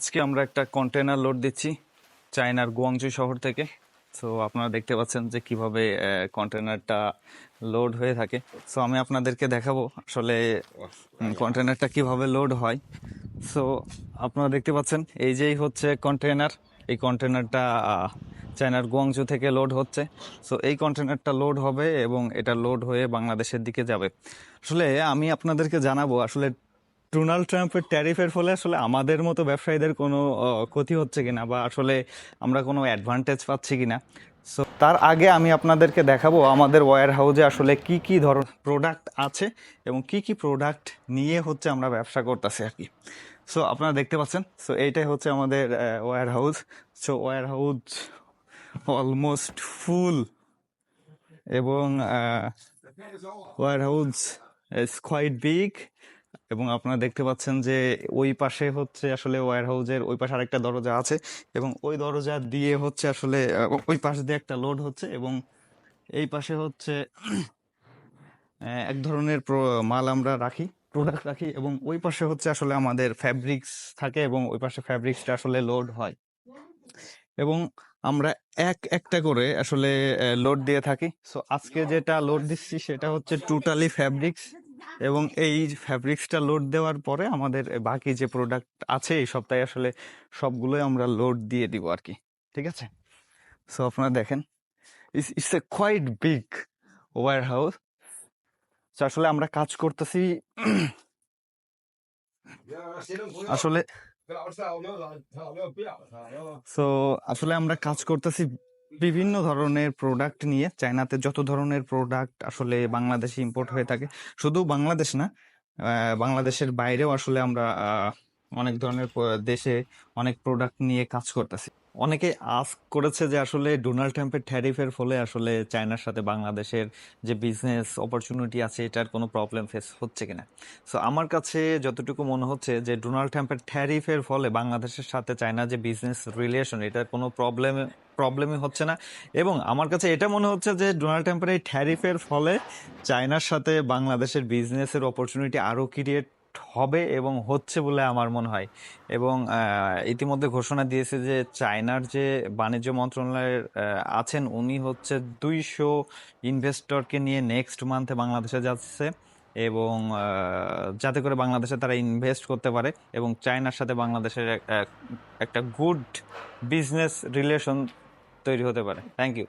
আজকে আমরা একটা কন্টেনার লোড দিচ্ছি চায়নার গুয়াংজু শহর থেকে। সো আপনারা দেখতে পাচ্ছেন যে কীভাবে কন্টেনারটা লোড হয়ে থাকে। সো আমি আপনাদেরকে দেখাবো আসলে কন্টেনারটা কীভাবে লোড হয়। সো আপনারা দেখতে পাচ্ছেন, এই যেই হচ্ছে কন্টেনার এই কন্টেনারটা চায়নার গুয়াংজু থেকে লোড হচ্ছে। সো এই কন্টেনারটা লোড হবে এবং এটা লোড হয়ে বাংলাদেশের দিকে যাবে। আসলে, আমি আপনাদেরকে জানাব, আসলে ডোনাল্ড ট্রাম্পের ট্যারিফের ফলে আসলে আমাদের মতো ব্যবসায়ীদের কোনো ক্ষতি হচ্ছে কিনা বা আসলে আমরা কোনো অ্যাডভান্টেজ পাচ্ছি কিনা? সো তার আগে আমি আপনাদেরকে দেখাবো আমাদের ওয়্যার হাউজে আসলে কি কি ধরন প্রোডাক্ট আছে এবং কি কি প্রোডাক্ট নিয়ে হচ্ছে আমরা ব্যবসা করতেছি আর কি। সো আপনারা দেখতে পাচ্ছেন সো এইটাই হচ্ছে আমাদের warehouse so warehouse almost full এবং warehouse is quite big এবং আপনারা দেখতে পাচ্ছেন যে ওই পাশে হচ্ছে আসলে ওয়্যার হাউজের ওই পাশে আরেকটা দরজা আছে এবং ওই দরজা দিয়ে হচ্ছে আসলে ওই পাশ দিয়ে একটা লোড হচ্ছে এবং এই পাশে হচ্ছে এক ধরনের মাল আমরা রাখি প্রোডাক্ট রাখি এবং ওই পাশে হচ্ছে আসলে আমাদের ফ্যাব্রিক্স থাকে এবং ওই পাশে ফ্যাব্রিক্সটা আসলে লোড হয়। এবং আমরা এক একটা করে আসলে লোড দিয়ে থাকি। সো আজকে যেটা লোড দিচ্ছি সেটা হচ্ছে টোটালি ফ্যাব্রিক্স এবং এই ফ্যাব্রিক্সটা লোড দেওয়ার পরে আমাদের বাকি যে প্রোডাক্ট আছে, এই সপ্তাহে আসলে সবগুলোই আমরা লোড দিয়ে দিব আর কি ঠিক আছে? সো আপনারা দেখেন is it's a quite big warehouse তো আসলে আমরা কাজ করতেছি আসলে সো আসলে আমরা কাজ করতেছি বিভিন্ন ধরনের প্রোডাক্ট নিয়ে চায়নাতে যত ধরনের প্রোডাক্ট আসলে বাংলাদেশে ইম্পোর্ট হয়ে থাকে, শুধু বাংলাদেশ না বাংলাদেশের বাইরেও আসলে আমরা অনেক ধরনের দেশে অনেক প্রোডাক্ট নিয়ে কাজ করতেছি। অনেকে আস্ক করেছে যে আসলে ডোনাল্ড ট্রাম্পের ট্যারিফের ফলে আসলে চায়নার সাথে বাংলাদেশের যে বিজনেস অপরচুনিটি আছে, এটার কোনো প্রবলেম ফেস হচ্ছে কিনা? সো আমার কাছে যতটুকু মনে হচ্ছে যে ডোনাল্ড ট্রাম্পের ট্যারিফের ফলে বাংলাদেশের সাথে চায়না যে বিজনেস রিলেশন এটার কোনো প্রবলেম প্রবলেমই হচ্ছে না। এবং আমার কাছে এটা মনে হচ্ছে যে ডোনাল্ড ট্রাম্পের এই ট্যারিফের ফলে চায়নার সাথে বাংলাদেশের বিজনেসের অপরচুনিটি আরও ক্রিয়েট হবে এবং হচ্ছে বলে আমার মনে হয়। এবং ইতিমধ্যে ঘোষণা দিয়েছে যে চায়নার যে বাণিজ্য মন্ত্রণালয়ের আছেন, উনি হচ্ছে দুইশো ইনভেস্টরকে নিয়ে নেক্সট মান্থে বাংলাদেশে যাচ্ছে এবং যাতে করে বাংলাদেশে তারা ইনভেস্ট করতে পারে এবং চায়নার সাথে বাংলাদেশের এক- এক- একটা গুড বিজনেস রিলেশন তৈরি হতে পারে। Thank you